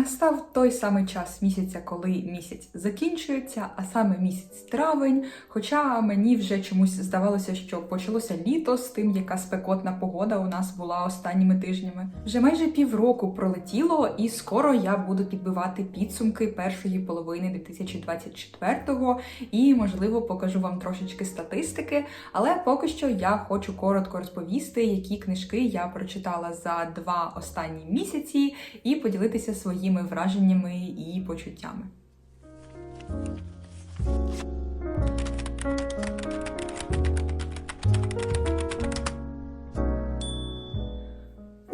Настав той самий час місяця, коли місяць закінчується, а саме місяць травень. Хоча мені вже чомусь здавалося, що почалося літо з тим, яка спекотна погода у нас була останніми тижнями. Вже майже півроку пролетіло, і скоро я буду підбивати підсумки першої половини 2024-го і, можливо, покажу вам трошечки статистики. Але поки що я хочу коротко розповісти, які книжки я прочитала за два останні місяці, і поділитися своїми враженнями і почуттями.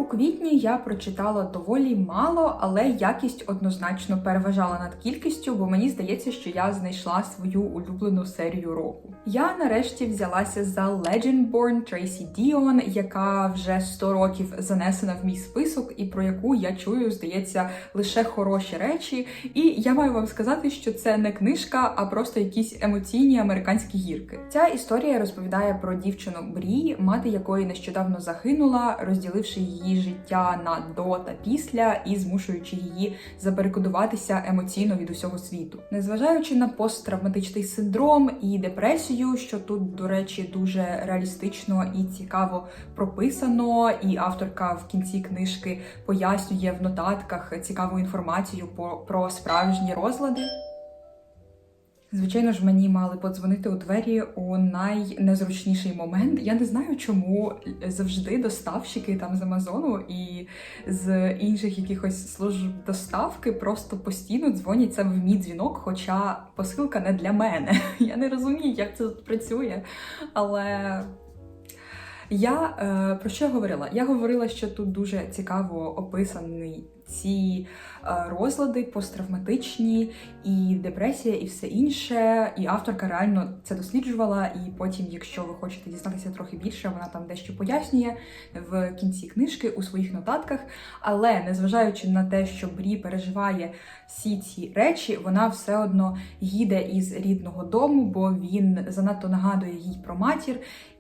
Квітні я прочитала доволі мало, але якість однозначно переважала над кількістю, бо мені здається, що я знайшла свою улюблену серію року. Я нарешті взялася за Legendborn Трейсі Діон, яка вже 100 років занесена в мій список, і про яку я чую, здається, лише хороші речі. І я маю вам сказати, що це не книжка, а просто якісь емоційні американські гірки. Ця історія розповідає про дівчину Брі, мати якої нещодавно загинула, розділивши її життя на до та після і змушуючи її заперекодуватися емоційно від усього світу. Незважаючи на посттравматичний синдром і депресію, що тут, до речі, дуже реалістично і цікаво прописано, і авторка в кінці книжки пояснює в нотатках цікаву інформацію про справжні розлади. Звичайно ж, мені мали подзвонити у двері у найнезручніший момент. Я не знаю, чому завжди доставщики там з Амазону і з інших якихось служб доставки просто постійно дзвонять саме в мій дзвінок, хоча посилка не для мене. Я не розумію, як це тут працює, але. Я е, про що я говорила? Я говорила, що тут дуже цікаво описані ці розлади посттравматичні, і депресія, і все інше. І авторка реально це досліджувала. І потім, якщо ви хочете дізнатися трохи більше, вона там дещо пояснює в кінці книжки у своїх нотатках. Але незважаючи на те, що Брі переживає всі ці речі, вона все одно їде із рідного дому, бо він занадто нагадує їй про матір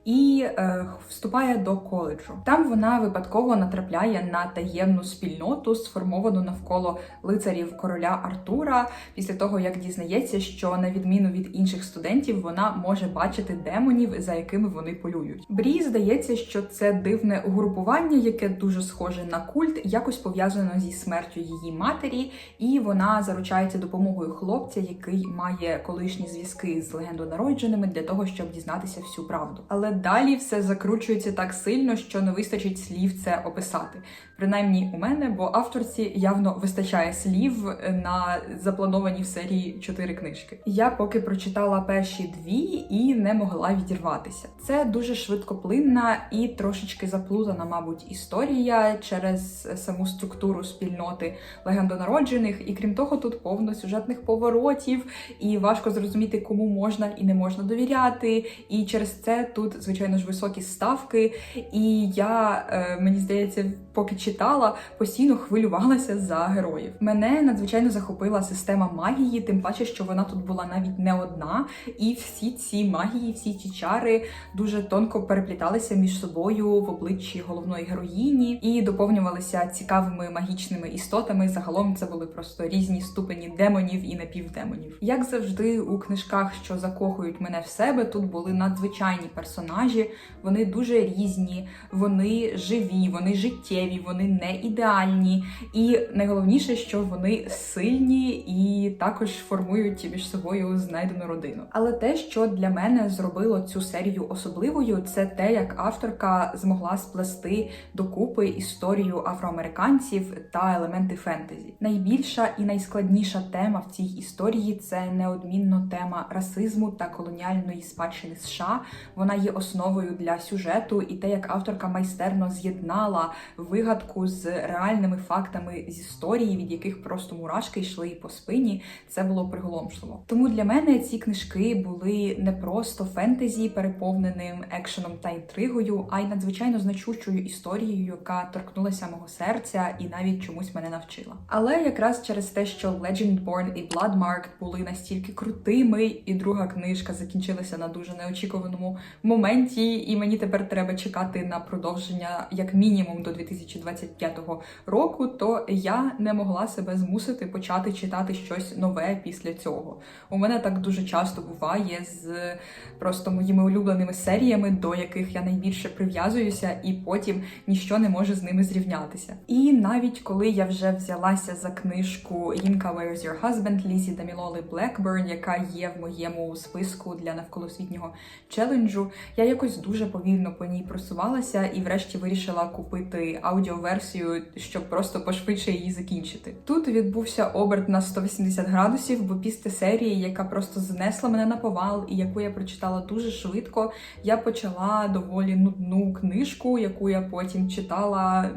і е, вступає до коледжу. Там вона випадково натрапляє на таємну спільноту, сформовану навколо лицарів короля Артура. Після того як дізнається, що на відміну від інших студентів вона може бачити демонів, за якими вони полюють. Брі здається, що це дивне угрупування, яке дуже схоже на культ, якось пов'язано зі смертю її матері, і вона заручається допомогою хлопця, який має колишні зв'язки з легендонародженими для того, щоб дізнатися всю правду. Але далі все закручується так сильно, що не вистачить слів це описати. Принаймні у мене, бо авторці явно вистачає слів на заплановані в серії чотири книжки. Я поки прочитала перші дві і не могла відірватися. Це дуже швидкоплинна і трошечки заплутана, мабуть, історія через саму структуру спільноти легендонароджених. І крім того, тут повно сюжетних поворотів, і важко зрозуміти, кому можна і не можна довіряти. І через це тут, звичайно ж, високі ставки. І я, е, мені здається, поки читала, постійно хвилювалася за героїв. Мене надзвичайно захопила система магії, тим паче, що вона тут була навіть не одна, і всі ці магії, всі ці чари дуже тонко перепліталися між собою в обличчі головної героїні і доповнювалися цікавими магічними істотами. Загалом це були просто різні ступені демонів і напівдемонів. Як завжди, у книжках, що закохують мене в себе, тут були надзвичайні персонажі. Вони дуже різні, вони живі, вони життєві, вони не ідеальні. І найголовніше, що вони сильні і також формують між собою знайдену родину. Але те, що для мене зробило цю серію особливою, це те, як авторка змогла сплести докупи історію афроамериканців та елементи фентезі. Найбільша і найскладніша тема в цій історії це неодмінно тема расизму та колоніальної спадщини США. Вона є основою для сюжету, і те, як авторка майстерно з'єднала вигадку з реальними фактами з історії, від яких просто мурашки йшли по спині, це було приголомшливо. Тому для мене ці книжки були не просто фентезі, переповненим екшеном та інтригою, а й надзвичайно значущою історією, яка торкнулася мого серця і навіть чомусь мене навчила. Але якраз через те, що Legendborn і Bloodmarked були настільки крутими, і друга книжка закінчилася на дуже неочікуваному моменті, і мені тепер треба чекати на продовження як мінімум до 2025 року, то я не могла себе змусити почати читати щось нове після цього. У мене так дуже часто буває з просто моїми улюбленими серіями, до яких я найбільше прив'язуюся, і потім ніщо не може з ними зрівнятися. І навіть коли я вже взялася за книжку Інка Where's Your Husband Лізі Дамілоли Блекберн, яка є в моєму списку для навколосвітнього челенджу, я якось дуже повільно по ній просувалася і, врешті, вирішила купити аудіоверсію, щоб просто пошвидше її закінчити. Тут відбувся оберт на 180 градусів, бо після серії, яка просто знесла мене на повал, і яку я прочитала дуже швидко, я почала доволі нудну книжку, яку я потім читала.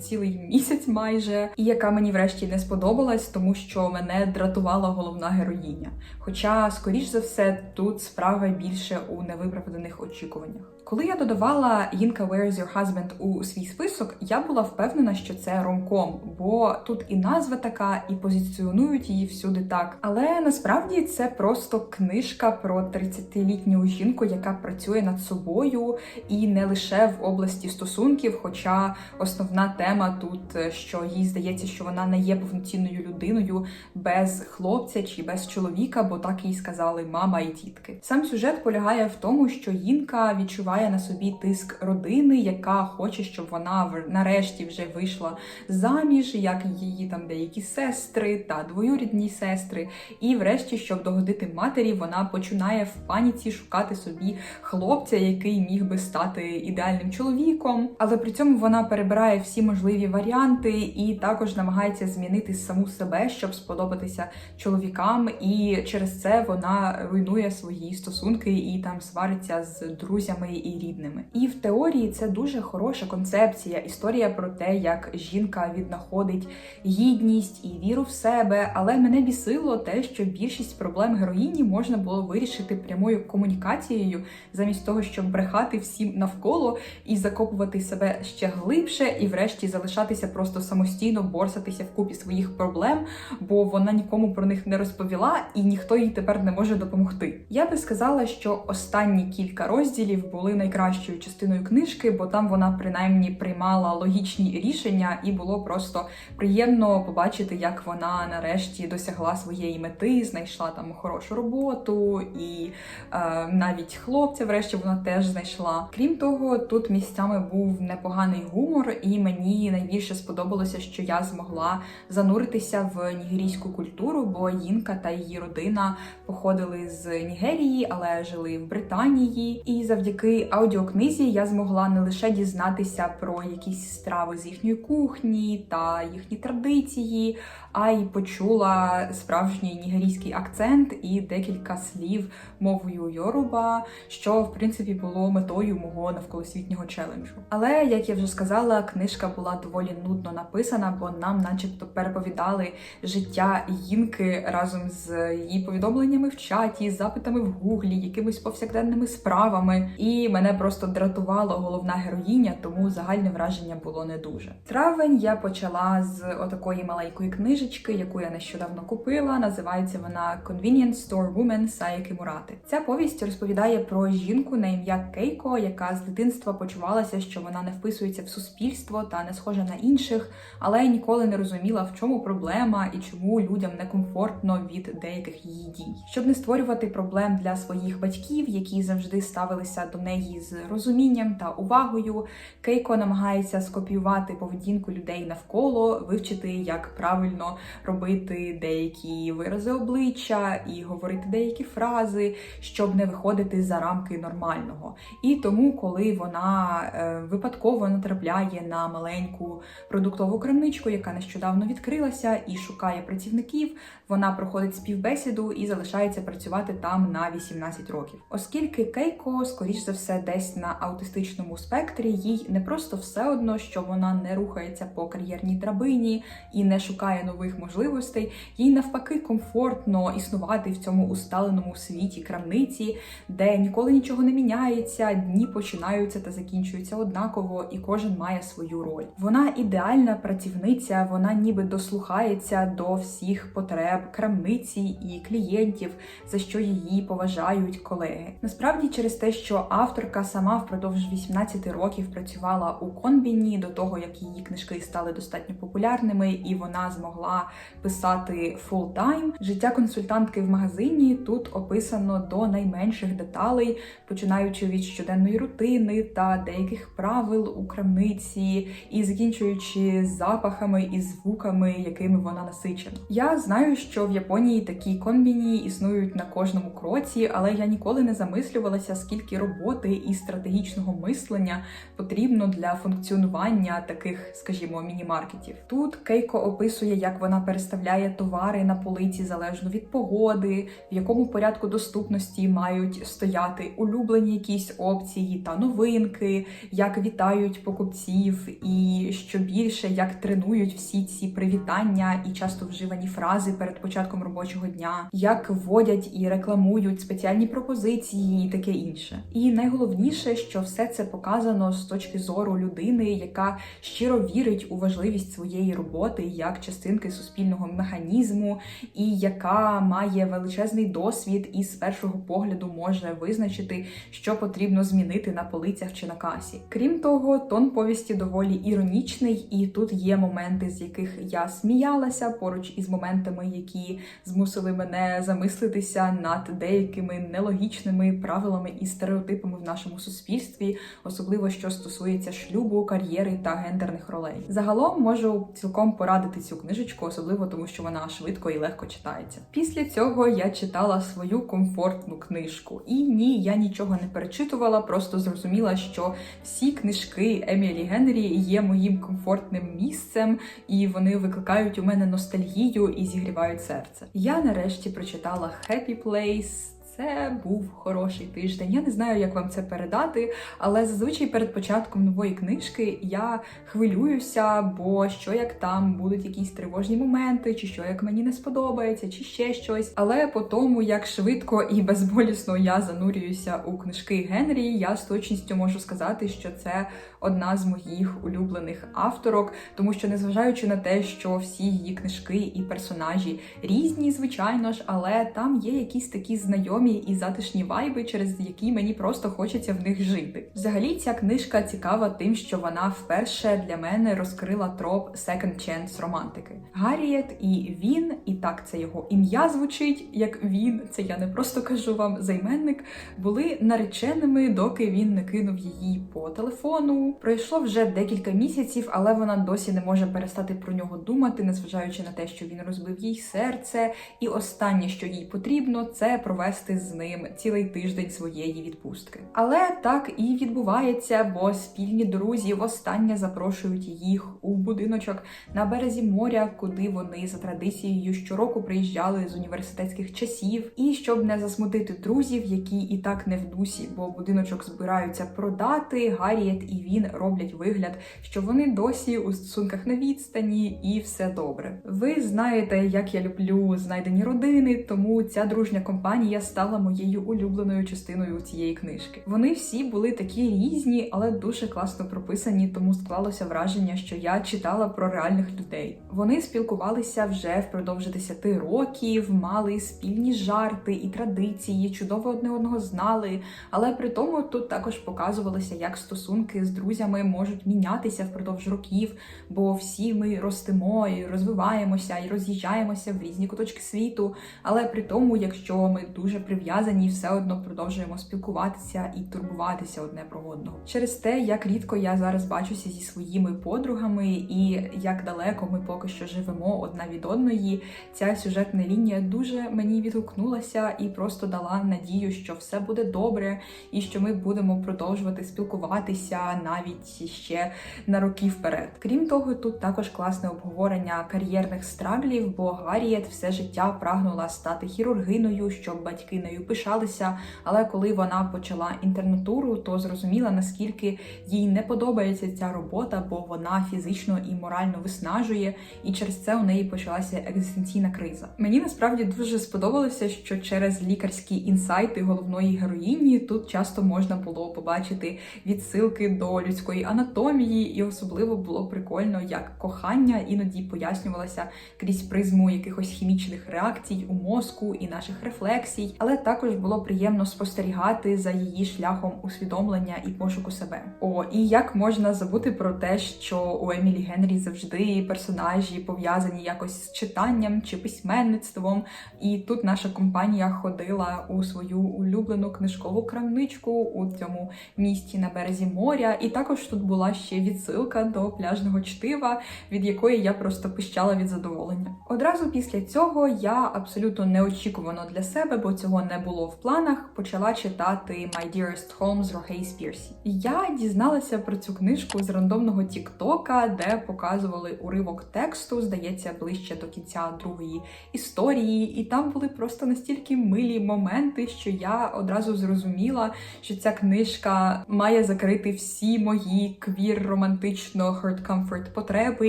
Цілий місяць майже, і яка мені врешті не сподобалась, тому що мене дратувала головна героїня. Хоча, скоріш за все, тут справа більше у невиправданих очікуваннях. Коли я додавала Інка Where's Your Husband у свій список, я була впевнена, що це ромком, бо тут і назва така, і позиціонують її всюди так. Але насправді це просто книжка про 30-літню жінку, яка працює над собою, і не лише в області стосунків, хоча основна тема тут, що їй здається, що вона не є повноцінною людиною без хлопця чи без чоловіка, бо так їй сказали мама і тітки. Сам сюжет полягає в тому, що Інка відчуває на собі тиск родини, яка хоче, щоб вона нарешті вже вийшла заміж, як її там деякі сестри та двоюрідні сестри. І, врешті, щоб догодити матері, вона починає в паніці шукати собі хлопця, який міг би стати ідеальним чоловіком. Але при цьому вона перебирає всі можливі варіанти і також намагається змінити саму себе, щоб сподобатися чоловікам. І через це вона руйнує свої стосунки і там свариться з друзями і рідними. І в теорії це дуже хороша концепція. Історія про те, як жінка віднаходить гідність і віру в себе. Але мене бісило те, що більшість проблем героїні можна було вирішити прямою комунікацією, замість того, щоб брехати всім навколо і закопувати себе ще глибше, і, врешті, залишатися просто самостійно борсатися в купі своїх проблем, бо вона нікому про них не розповіла, і ніхто їй тепер не може допомогти. Я би сказала, що останні кілька розділів були найкращою частиною книжки, бо там вона принаймні приймала логічні рішення, і було просто приємно побачити, як вона нарешті досягла своєї мети, знайшла там хорошу роботу, і е, навіть хлопця, врешті, вона теж знайшла. Крім того, тут місцями був непоганий гумор, і мені найбільше сподобалося, що я змогла зануритися в нігерійську культуру, бо Їнка та її родина походили з Нігерії, але жили в Британії. І завдяки аудіокнизі я змогла не лише дізнатися про якісь страви з їхньої кухні та їхні традиції, а й почула справжній нігерійський акцент і декілька слів мовою Йоруба, що в принципі було метою мого навколосвітнього челенджу. Але як я вже сказала, книжка була доволі нудно написана, бо нам, начебто, переповідали життя Їнки разом з її повідомленнями в чаті, запитами в гуглі, якимись повсякденними справами. І мене просто дратувала головна героїня, тому загальне враження було не дуже. Травень я почала з отакої маленької книжечки, яку я нещодавно купила. Називається вона Convenience Store Woman Саяки Мурати. Ця повість розповідає про жінку на ім'я Кейко, яка з дитинства почувалася, що вона не вписується в суспільство та не схожа на інших, але ніколи не розуміла, в чому проблема і чому людям некомфортно від деяких її дій. Щоб не створювати проблем для своїх батьків, які завжди ставилися до неї з розумінням та увагою. Кейко намагається скопіювати поведінку людей навколо, вивчити, як правильно робити деякі вирази обличчя і говорити деякі фрази, щоб не виходити за рамки нормального. І тому, коли вона е, випадково натрапляє на маленьку продуктову крамничку, яка нещодавно відкрилася, і шукає працівників, вона проходить співбесіду і залишається працювати там на 18 років. Оскільки Кейко, скоріш за все, десь на аутистичному спектрі, їй не просто все одно, що вона не рухається по кар'єрній драбині і не шукає нових можливостей, їй навпаки комфортно існувати в цьому усталеному світі крамниці, де ніколи нічого не міняється, дні починаються та закінчуються однаково, і кожен має свою роль. Вона ідеальна працівниця, вона ніби дослухається до всіх потреб крамниці і клієнтів, за що її поважають колеги. Насправді, через те, що автор авторка сама впродовж 18 років працювала у Конбіні до того, як її книжки стали достатньо популярними, і вона змогла писати фултайм. Життя консультантки в магазині тут описано до найменших деталей, починаючи від щоденної рутини та деяких правил у крамниці, і закінчуючи запахами і звуками, якими вона насичена. Я знаю, що в Японії такі конбіні існують на кожному кроці, але я ніколи не замислювалася, скільки роботи і стратегічного мислення потрібно для функціонування таких, скажімо, міні-маркетів. Тут Кейко описує, як вона переставляє товари на полиці залежно від погоди, в якому порядку доступності мають стояти улюблені якісь опції та новинки, як вітають покупців, і що більше як тренують всі ці привітання і часто вживані фрази перед початком робочого дня, як вводять і рекламують спеціальні пропозиції і таке інше. І найголовніше, що все це показано з точки зору людини, яка щиро вірить у важливість своєї роботи як частинки суспільного механізму, і яка має величезний досвід і з першого погляду може визначити, що потрібно змінити на полицях чи на касі. Крім того, тон повісті доволі іронічний, і тут є моменти, з яких я сміялася поруч із моментами, які змусили мене замислитися над деякими нелогічними правилами і стереотипами в нашому суспільстві, особливо що стосується шлюбу, кар'єри та гендерних ролей. Загалом можу цілком порадити цю книжечку, особливо тому, що вона швидко і легко читається. Після цього я читала свою комфортну книжку, і ні, я нічого не перечитувала, просто зрозуміла, що всі книжки Емілі Генрі є моїм комфортним місцем, і вони викликають у мене ностальгію і зігрівають серце. Я нарешті прочитала Happy Place. Це був хороший тиждень. Я не знаю, як вам це передати, але зазвичай перед початком нової книжки я хвилююся, бо що як там будуть якісь тривожні моменти, чи що як мені не сподобається, чи ще щось. Але по тому, як швидко і безболісно я занурююся у книжки Генрі, я з точністю можу сказати, що це одна з моїх улюблених авторок, тому що, незважаючи на те, що всі її книжки і персонажі різні, звичайно ж, але там є якісь такі знайомі і затишні вайби, через які мені просто хочеться в них жити. Взагалі, ця книжка цікава тим, що вона вперше для мене розкрила троп second chance романтики. Гарріет і він, і так це його ім'я звучить, як він. Це я не просто кажу вам займенник, були нареченими, доки він не кинув її по телефону. Пройшло вже декілька місяців, але вона досі не може перестати про нього думати, незважаючи на те, що він розбив їй серце. І останнє, що їй потрібно, це провести з ним цілий тиждень своєї відпустки. Але так і відбувається, бо спільні друзі востаннє запрошують їх у будиночок на березі моря, куди вони за традицією щороку приїжджали з університетських часів. І щоб не засмутити друзів, які і так не в дусі, бо будиночок збираються продати, Гарріет і він роблять вигляд, що вони досі у стосунках на відстані, і все добре. Ви знаєте, як я люблю знайдені родини, тому ця дружня компанія стала моєю улюбленою частиною цієї книжки. Вони всі були такі різні, але дуже класно прописані, тому склалося враження, що я читала про реальних людей. Вони спілкувалися вже впродовж 10 років, мали спільні жарти і традиції, чудово одне одного знали. Але при тому тут також показувалося, як стосунки з друзями можуть мінятися впродовж років, бо всі ми ростемо і розвиваємося і роз'їжджаємося в різні куточки світу. Але при тому, якщо ми дуже прив'язані, все одно продовжуємо спілкуватися і турбуватися одне про одного. Через те, як рідко я зараз бачуся зі своїми подругами, і як далеко ми поки що живемо одна від одної, ця сюжетна лінія дуже мені відгукнулася і просто дала надію, що все буде добре, і що ми будемо продовжувати спілкуватися навіть ще на роки вперед. Крім того, тут також класне обговорення кар'єрних страглів, бо Гарріет все життя прагнула стати хірургиною, щоб батьки нею пишалися. Але коли вона почала інтернатуру, то зрозуміла наскільки їй не подобається ця робота, бо вона фізично і морально виснажує, і через це у неї почалася екзистенційна криза. Мені насправді дуже сподобалося, що через лікарські інсайти головної героїні тут часто можна було побачити відсилки до людської анатомії, і особливо було прикольно, як кохання іноді пояснювалося крізь призму якихось хімічних реакцій у мозку і наших рефлексій. Але також було приємно спостерігати за її шляхом усвідомлення і пошуку себе. О, і як можна забути про те, що у Емілі Генрі завжди персонажі пов'язані якось з читанням чи письменництвом. І тут наша компанія ходила у свою улюблену книжкову крамничку у цьому місті на березі моря. І також тут була ще відсилка до пляжного чтива, від якої я просто пищала від задоволення. Одразу після цього я абсолютно неочікувано для себе, бо цього не було в планах. Почала читати My Dearest Holmes Рохей Спірсі. Я дізналася про цю книжку з рандомного Тіктока, де показували уривок тексту, здається, ближче до кінця другої історії, і там були просто настільки милі моменти, що я одразу зрозуміла, що ця книжка має закрити всі мої квір романтично hurt comfort потреби,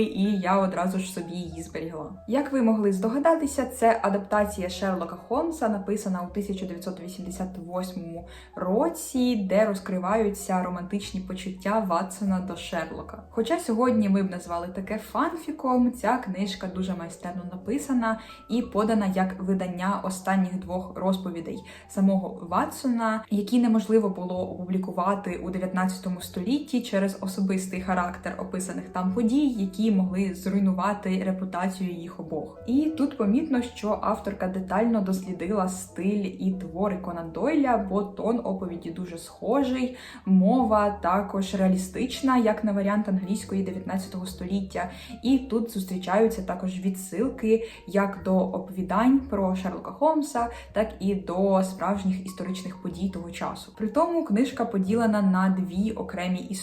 і я одразу ж собі її зберігла. Як ви могли здогадатися, це адаптація Шерлока Холмса, написана у 1988 році, де розкриваються романтичні почуття Ватсона до Шерлока. Хоча сьогодні ми б назвали таке фанфіком, ця книжка дуже майстерно написана і подана як видання останніх двох розповідей самого Ватсона, які неможливо було опублікувати у 19 столітті через особистий характер описаних там подій, які могли зруйнувати репутацію їх обох. І тут помітно, що авторка детально дослідила стиль і твори Конан Дойля, бо тон оповіді дуже схожий, мова також реалістична, як на варіант англійської 19 століття. І тут зустрічаються також відсилки як до оповідань про Шерлока Холмса, так і до справжніх історичних подій того часу. При тому книжка поділена на дві окремі історії.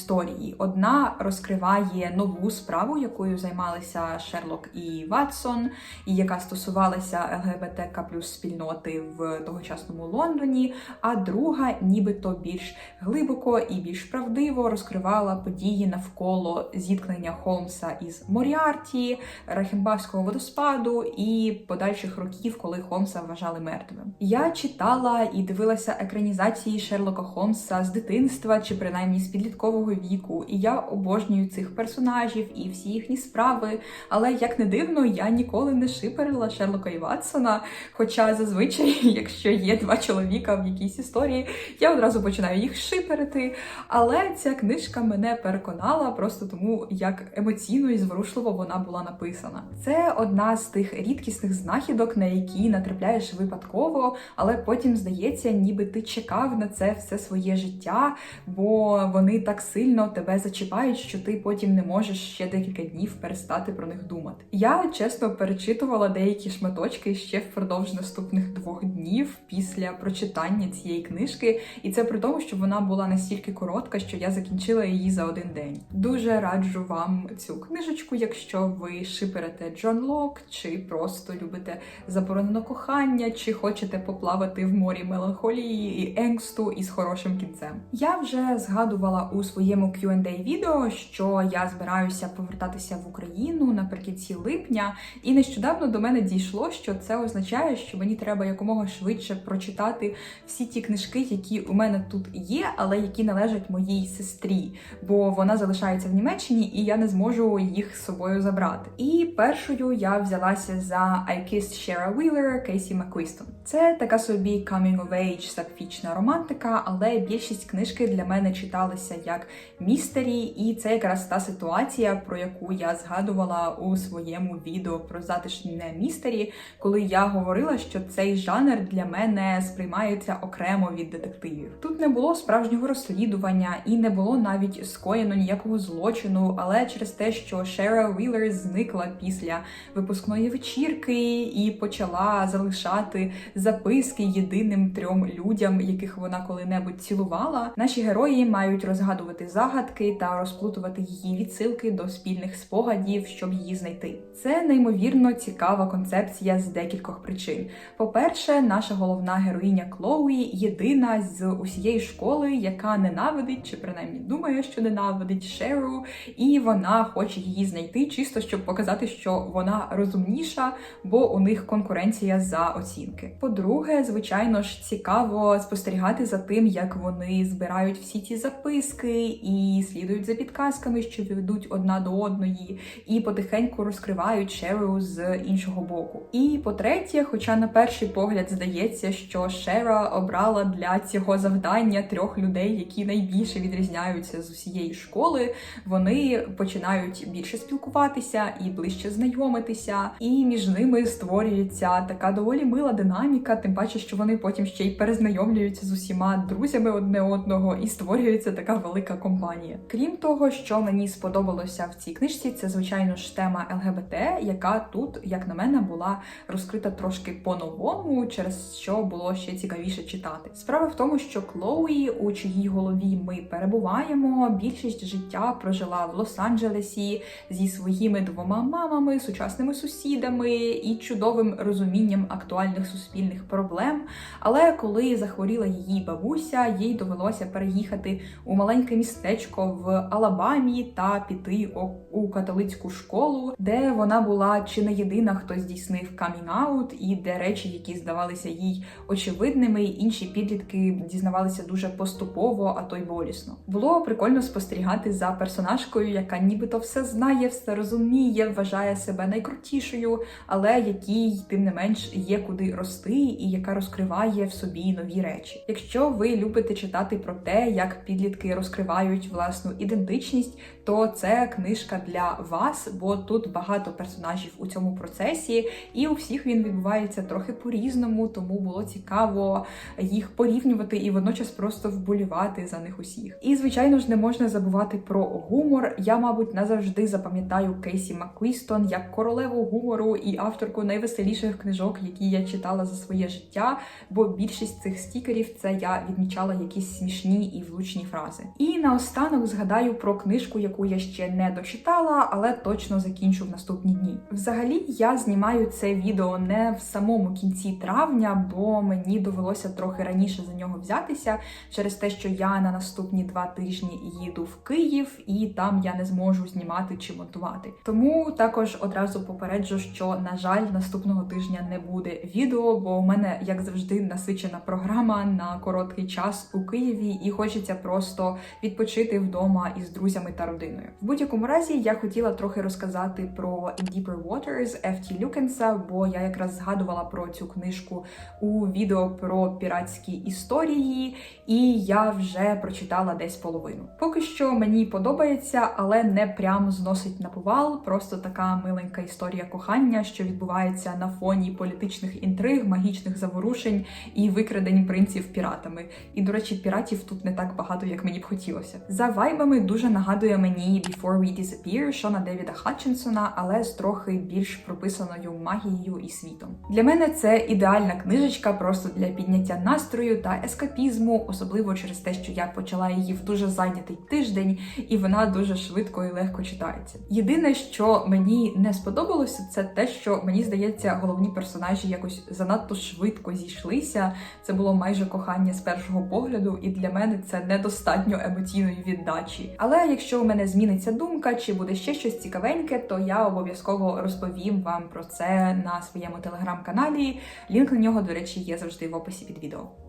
Одна розкриває нову справу, якою займалися Шерлок і Ватсон, і яка стосувалася ЛГБТК плюс спільноти в тогочасному Лондоні. А друга, нібито більш глибоко і більш правдиво розкривала події навколо зіткнення Холмса із Моріарті, Рахімбавського водоспаду і подальших років, коли Холмса вважали мертвим. Я читала і дивилася екранізації Шерлока Холмса з дитинства чи принаймні з підліткового віку, і я обожнюю цих персонажів і всі їхні справи. Але як не дивно, я ніколи не шиперила Шерлока і Ватсона. Хоча зазвичай, якщо є два чоловіка в якійсь історії, я одразу починаю їх шиперити. Але ця книжка мене переконала просто тому, як емоційно і зворушливо вона була написана. Це одна з тих рідкісних знахідок, на які натрапляєш випадково, але потім здається, ніби ти чекав на це все своє життя, бо вони так сильно тебе зачіпають, що ти потім не можеш ще декілька днів перестати про них думати. Я чесно перечитувала деякі шматочки ще впродовж наступних двох днів після прочитання цієї книжки, і це при тому, що вона була настільки коротка, що я закінчила її за один день. Дуже раджу вам цю книжечку, якщо ви шиперете Джон Лок, чи просто любите заборонено кохання, чи хочете поплавати в морі меланхолії і енгсту із хорошим кінцем. Я вже згадувала у своєму Q&A відео, що я збираюся повертатися в Україну наприкінці липня, і нещодавно до мене дійшло, що це означає, що мені треба якомога швидше прочитати всі ті книжки, які у мене тут є, але які належать моїй сестрі, бо вона залишається в Німеччині, і я не зможу їх з собою забрати. І першою я взялася за I Kissed Shara Wheeler Кейсі Макквістон. Це така собі coming of age сапфічна романтика, але більшість книжки для мене читалися як містері, і це якраз та ситуація, про яку я згадувала у своєму відео про затишне містері, коли я говорила, що цей жанр для мене сприймається окремо від детективів. Тут не було справжнього розслідування і не було навіть скоєно ніякого злочину, але через те, що Шера Віллер зникла після випускної вечірки і почала залишати записки єдиним трьом людям, яких вона коли-небудь цілувала. Наші герої мають розгадувати загадки та розплутувати її відсилки до спільних спогадів, щоб її знайти. Це неймовірно цікава концепція з декількох причин. По-перше, наша головна героїня Клоуї єдина з усієї школи, яка ненавидить чи принаймні думає, що ненавидить Шеру, і вона хоче її знайти, чисто щоб показати, що вона розумніша, бо у них конкуренція за оцінки. По-друге, звичайно ж, цікаво спостерігати за тим, як вони збирають всі ці записки і слідують за підказками, що ведуть одна до одної, і потихеньку розкривають Шеру з іншого боку. І по-третє, хоча на перший погляд здається, що Шера обрала для цього завдання трьох людей, які найбільше відрізняються з усієї школи. Вони починають більше спілкуватися і ближче знайомитися, і між ними створюється така доволі мила динаміка, тим паче, що вони потім ще й перезнайомлюються з усіма друзями одне одного, і створюється така велика компанія. Крім того, що мені сподобалося в цій книжці, це звичайно ж тема ЛГБТ, яка тут, як на мене, була розкрита трошки по-новому, через що було ще цікавіше читати. Справа в тому, що Клоуї, у чиїй голові ми перебуваємо, більшість життя прожила в Лос-Анджелесі зі своїми двома мамами, сучасними сусідами і чудовим розумінням актуальних суспільних проблем. Але коли захворіла її бабуся, їй довелося переїхати у маленьке містечко в Алабамі та піти у- католицьку школу, де вона була чи не єдина, хто здійснив камінг-аут, і де речі, які здавалися їй очевидними, інші підлітки дізнавалися дуже поступово, а то й болісно. Було прикольно спостерігати за персонажкою, яка нібито все знає, все розуміє, вважає себе найкрутішою, але якій тим не менш є куди рости, і яка розкриває в собі нові речі. Якщо ви любите читати про те, як підлітки розкривають власну ідентичність, то це книжка для вас, бо тут багато персонажів у цьому процесі, і у всіх він відбувається трохи по-різному, тому було цікаво їх порівнювати і водночас просто вболівати за них усіх. І звичайно ж не можна забувати про гумор. Я, мабуть, назавжди запам'ятаю Кейсі Макквістон як королеву гумору і авторку найвеселіших книжок, які я читала за своє життя. Бо більшість цих стікерів це я відмічала якісь смішні і влучні фрази. І наостанок згадаю про книжку, яку я ще не дочитала, але точно закінчу в наступні дні. Взагалі, я знімаю це відео не в самому кінці травня, бо мені довелося трохи раніше за нього взятися через те, що я на наступні два тижні їду в Київ, і там я не зможу знімати чи монтувати. Тому також одразу попереджу, що на жаль, наступного тижня не буде відео, бо у мене, як завжди, насичена програма на короткий час у Києві, і хочеться просто відпочити вдома із друзями та родиною. В будь-якому разі я хотіла трохи розказати про In Deeper Waters Ф.Т. Люкенса, бо я якраз згадувала про цю книжку у відео про піратські історії, і я вже прочитала десь половину. Поки що мені подобається, але не прям зносить на повал. Просто така миленька історія кохання, що відбувається на фоні політичних інтриг, магічних заворушень і викрадень принців піратами. І до речі, піратів тут не так багато, як мені б хотілося. За вайбами дуже нагадує мені Before We Disappear Шона Девіда Хатчинсона, але з трохи більш прописаною магією і світом. Для мене це ідеальна книжечка просто для підняття настрою та ескапізму, особливо через те, що я почала її в дуже зайнятий тиждень, і вона дуже швидко і легко читається. Єдине, що мені не сподобалося, це те, що мені здається, головні персонажі якось занадто швидко зійшлися. Це було майже кохання з першого погляду, і для мене це недостатньо емоційної віддачі. Але якщо у мене зміниться думка, чи буде ще щось цікавеньке, то я обов'язково розповім вам про це на своєму телеграм-каналі. Лінк на нього, до речі, є завжди в описі під відео.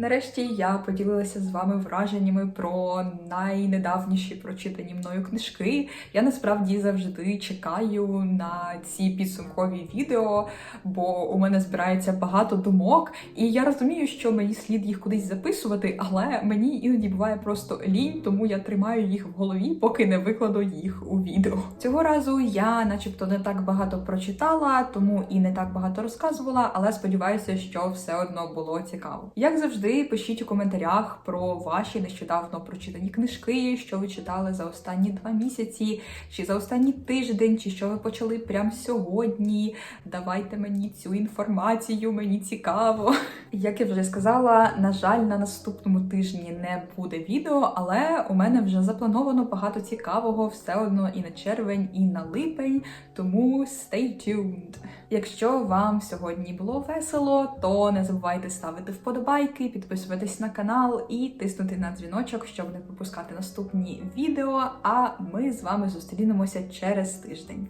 Нарешті я поділилася з вами враженнями про найнедавніші прочитані мною книжки. Я насправді завжди чекаю на ці підсумкові відео, бо у мене збирається багато думок, і я розумію, що мені слід їх кудись записувати, але мені іноді буває просто лінь, тому я тримаю їх в голові, поки не викладу їх у відео. Цього разу я, начебто, не так багато прочитала, тому і не так багато розказувала, але сподіваюся, що все одно було цікаво. Як завжди, пишіть у коментарях про ваші нещодавно прочитані книжки, що ви читали за останні два місяці, чи за останній тиждень, чи що ви почали прямо сьогодні. Давайте мені цю інформацію, мені цікаво. Як я вже сказала, на жаль, на наступному тижні не буде відео, але у мене вже заплановано багато цікавого все одно і на червень, і на липень. Тому stay tuned! Якщо вам сьогодні було весело, то не забувайте ставити вподобайки, підписуватись на канал і тиснути на дзвіночок, щоб не пропускати наступні відео. А ми з вами зустрінемося через тиждень.